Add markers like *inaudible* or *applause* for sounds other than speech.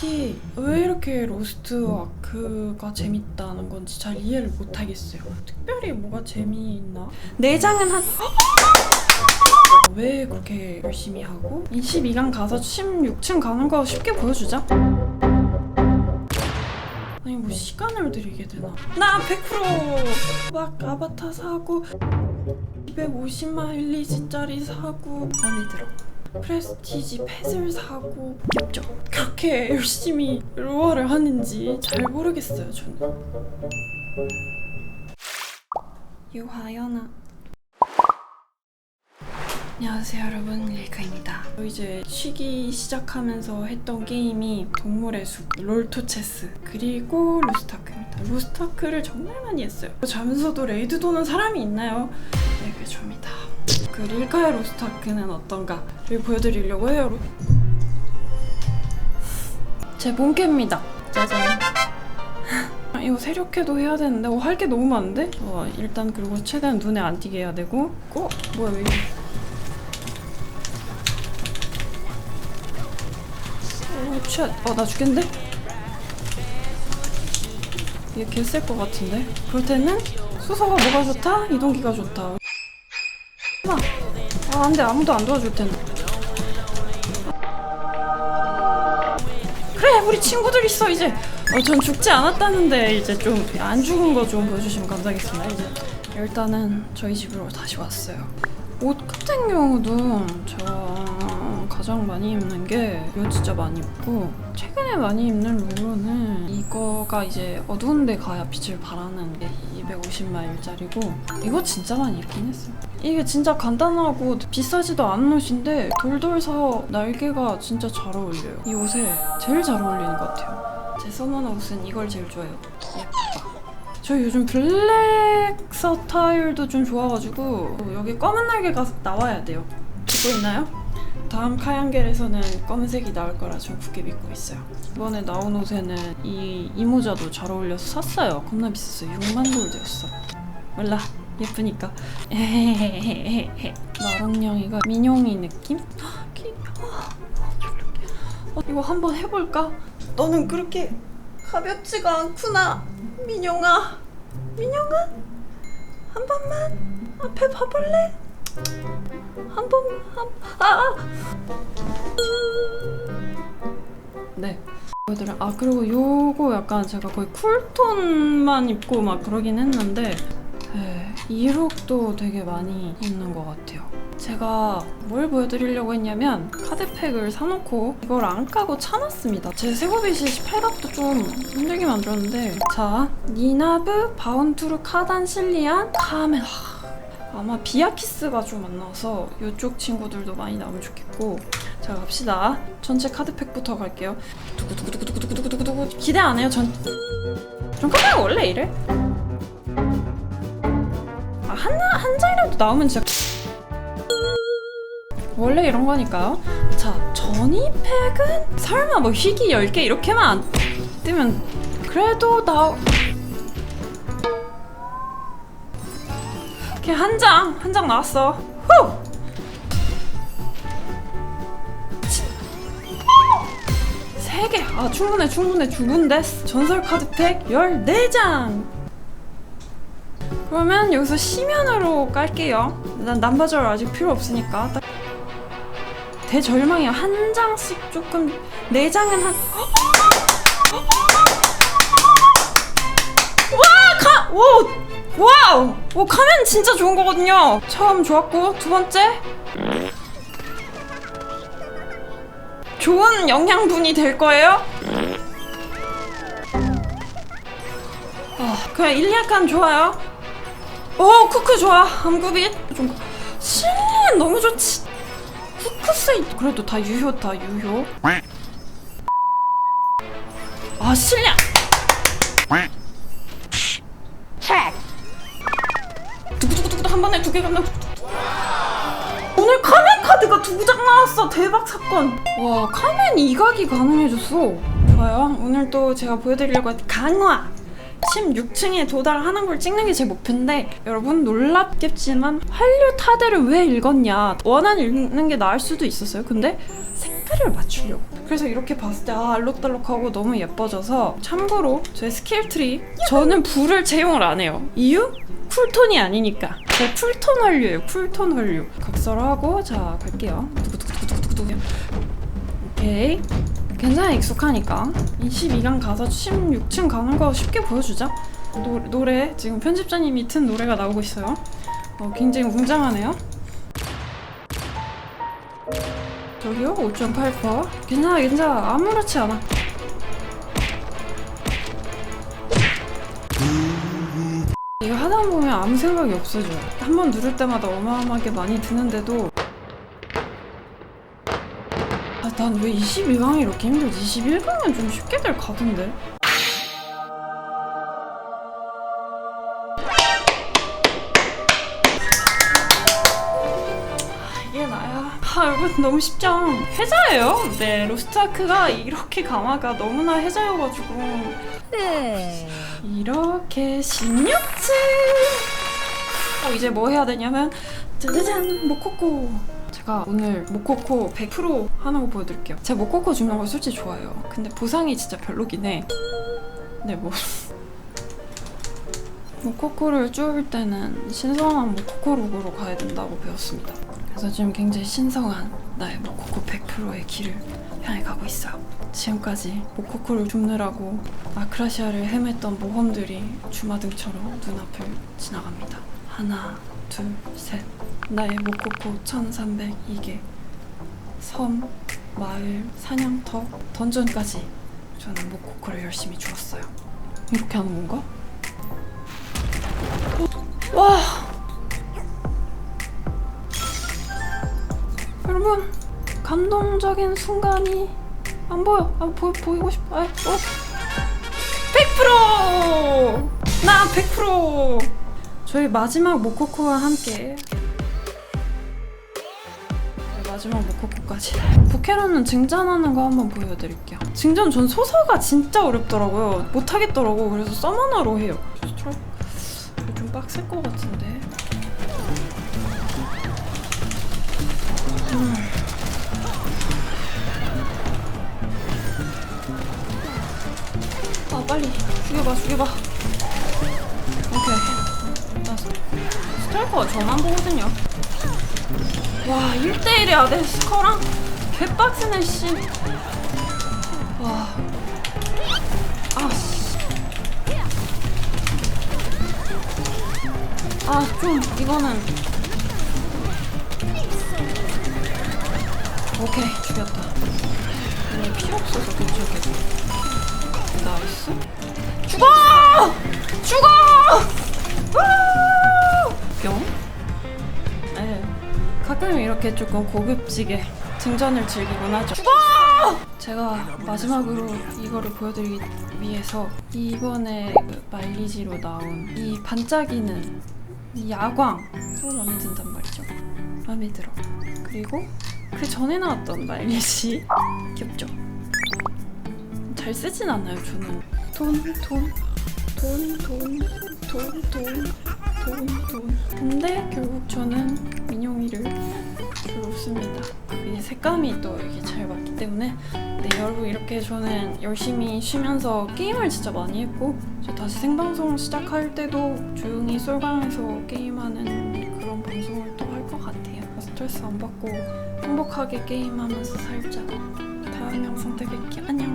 솔직히 왜 이렇게 로스트 아크가 재밌다는 건지 잘 이해를 못 하겠어요. 특별히 뭐가 재미있나? 내장은 한 왜 그렇게 열심히 하고 22강 가서 16층 가는 거 쉽게 보여주자. 아니 뭐 시간을 들이게 되나? 나 100%막 아바타 사고 250마일리지짜리 사고 마음에 들어. 프레스티지 펫을 사고 귀엽죠? 그렇게 열심히 로어를 하는지 잘 모르겠어요 저는. 유하연아. 안녕하세요 여러분. 릴카입니다. 이제 쉬기 시작하면서 했던 게임이 동물의 숲, 롤토체스 그리고 로스타크입니다. 로스타크를 정말 많이 했어요. 자면서도 레이드 도는 사람이 있나요? 네, 꽤 줍니다 그 릴카의 로스타크는 어떤가를 보여드리려고 해요 제 본캐입니다 짜잔 *laughs* 이거 세력회도 해야 되는데 어, 할게 너무 많은데? 어, 일단 그리고 최대한 눈에 안 띄게 해야 되고 어? 뭐야 왜 이래 어, 쉣. 어, 나 죽겠는데? 이게 개셀 것 같은데? 그럴 때는 수소가 뭐가 좋다? 이동기가 좋다. 아, 아, 안 돼. 아무도 안 도와줄 텐데. 그래, 우리 친구들 있어, 이제. 어, 전 죽지 않았다는데, 이제 좀 안 죽은 거 좀 보여주시면 감사하겠습니다, 이제. 일단은 저희 집으로 다시 왔어요. 옷 같은 경우도 제 가 가장 많이 입는 게 이거 진짜 많이 입고 최근에 많이 입는 룰루는 이거가 이제 어두운 데 가야 빛을 발하는 게 250마일짜리고 이거 진짜 많이 입긴 했어요. 이게 진짜 간단하고 비싸지도 않은 옷인데 돌돌 서 날개가 진짜 잘 어울려요. 이 옷에 제일 잘 어울리는 것 같아요. 제 선호하는 옷은 이걸 제일 좋아해요. 예뻐 저 요즘 블랙 서타일도 좀 좋아가지고 여기 검은 날개가 나와야 돼요. 듣고 있나요? 다음 카양겔에서는 검은색이 나올 거라 좀 굳게 믿고 있어요. 이번에 나온 옷에는 이 이 모자도 잘 어울려서 샀어요. 겁나 비쌌어요. 6만 골드였어. 몰라. 예쁘니까. *laughs* 마랑냥이가 민용이 느낌? *gasps* 어, 이거 한번 해볼까? 너는 그렇게 가볍지가 않구나. 민용아, 민용아, 한 번만 앞에 봐볼래? 한 번, 한, 아, 아. 네. 얘들아, 아 그리고 요거 약간 제가 거의 쿨톤만 입고 막 그러긴 했는데 네, 이 룩도 되게 많이 입는 것 같아요. 제가 뭘 보여드리려고 했냐면 카드팩을 사놓고 이걸 안 까고 차놨습니다. 제 세고빗이 18갑도 좀 힘들게 만들었는데 자 니나브, 바운투르, 카단, 실리안, 하, 아마 비아키스가 좀 안 나와서 이쪽 친구들도 많이 나오면 좋겠고 자 갑시다. 전체 카드팩부터 갈게요. 두구두구두구두구두구두구 기대 안 해요. 전 전 카드가 원래 이래? 아, 하나 한 장이라도 나오면 진짜 원래 이런 거니까요. 자, 전이팩은 설마 뭐 희귀 10개 이렇게만 안 뜨면 그래도 나 이렇게 한 장, 한 장 나왔어. 후! 치- 세 개. 아, 충분해, 충분해, 충분데. 전설 카드팩 14장. 그러면 여기서 시면으로 깔게요. 난 남바절 아직 필요 없으니까. 딱 대절망이야. 한 장씩 조금 네 장은 한. 와 오 카멘 진짜 좋은 거거든요. 처음 좋았고 두 번째 좋은 영양분이 될 거예요. 아 그냥 일리아칸 좋아요. 오 쿠크 좋아. 암구빗 좀 실리안 너무 좋지. 쿠크스 그래도 다 유효 다 유효. 아 실리안. 한 번에 두 개 간다. 오늘 카멘 카드가 두 장 나왔어. 대박 사건. 와 카멘 이각이 가능해졌어. 좋아요. 오늘 또 제가 보여드리려고 한 강화. 16층에 도달하는 걸 찍는 게 제 목표인데 여러분 놀랍겠지만 한류 타대를 왜 읽었냐 원한 읽는 게 나을 수도 있었어요 근데 색깔을 맞추려고 그래서 이렇게 봤을 때 아 알록달록하고 너무 예뻐져서 참고로 제 스킬 트리 저는 불을 채용을 안 해요. 이유? 쿨톤이 아니니까. 제 쿨톤 한류예요. 쿨톤 한류. 각설하고 자 갈게요. 두구두구두구두구두구. 오케이. 괜찮아 익숙하니까 22강 가서 16층 가는 거 쉽게 보여주자. 노, 노래 지금 편집자님이 튼 노래가 나오고 있어요. 어, 굉장히 웅장하네요. 저기요 5.8% 괜찮아 괜찮아 아무렇지 않아. 이거 하다 보면 아무 생각이 없어져요. 한 번 누를 때마다 어마어마하게 많이 드는데도 아, 난 왜 21강이 이렇게 힘들지? 21강은 좀 쉽게들 가던데. 나야. 아, 여러분 너무 쉽죠? 해자예요. 네, 로스트아크가 이렇게 강화가 너무나 해자여가지고 이렇게 16층. 어, 이제 뭐 해야 되냐면 짜자잔 모코코. 제가 오늘 모코코 100% 하는 거 보여드릴게요. 제가 모코코 줍는 걸 솔직히 좋아해요. 근데 보상이 진짜 별로긴 해. 네, 뭐. *laughs* 모코코를 줄 때는 신성한 모코코 룩으로 가야 된다고 배웠습니다. 그래서 지금 굉장히 신성한 나의 모코코 100%의 길을 향해 가고 있어요. 지금까지 모코코를 줍느라고 아크라시아를 헤맸던 모험들이 주마등처럼 눈앞을 지나갑니다. 하나, 둘, 셋. 나의 모코코 1302개. 섬, 마을, 사냥터, 던전까지 저는 모코코를 열심히 주었어요. 이렇게 하는 건가? 와! 감동적인 순간이 안 보여. 아, 보, 보이고 싶어. 아, 어. 100%! 나 100%! 저희 마지막 모코코와 함께 네, 마지막 모코코까지 부캐로는 증전하는 거 한번 보여드릴게요 증전 전 소서가 진짜 어렵더라고요 못하겠더라고 그래서 서머너로 해요 좀 빡셀 것 같은데 아 빨리 죽여봐 죽여봐 오케이 나 스트라이커가 저만 보거든요 와 1대1의 아데스커랑 개빡스네 씨와 아, 씨. 아, 좀, 이거는. 오케이, 죽였다. 필요 없어서 괜찮겠다. 나이스. 죽어! 죽어! 우! 뿅? 네. 가끔 이렇게 조금 고급지게 증전을 즐기곤 하죠. 죽어! 제가 마지막으로 이거를 보여드리기 위해서 이번에 그 마일리지로 나온 이 반짝이는 이 야광 또 마음에 든단 말이죠. 마음에 들어. 그리고 그 전에 나왔던 마일리지 귀엽죠? 잘 쓰진 않아요 저는 돈, 돈, 돈, 돈, 돈, 돈, 돈, 돈. 근데 결국 저는 민용이를 주로 씁니다. 이 색감이 또 이게 잘 맞기 때문에 네 여러분 이렇게 저는 열심히 쉬면서 게임을 진짜 많이 했고 저 다시 생방송 시작할 때도 조용히 솔방에서 게임하는 그런 방송을 또 할 것 같아요. 스트레스 안 받고 행복하게 게임하면서 살자. 다음 영상 되게 안녕.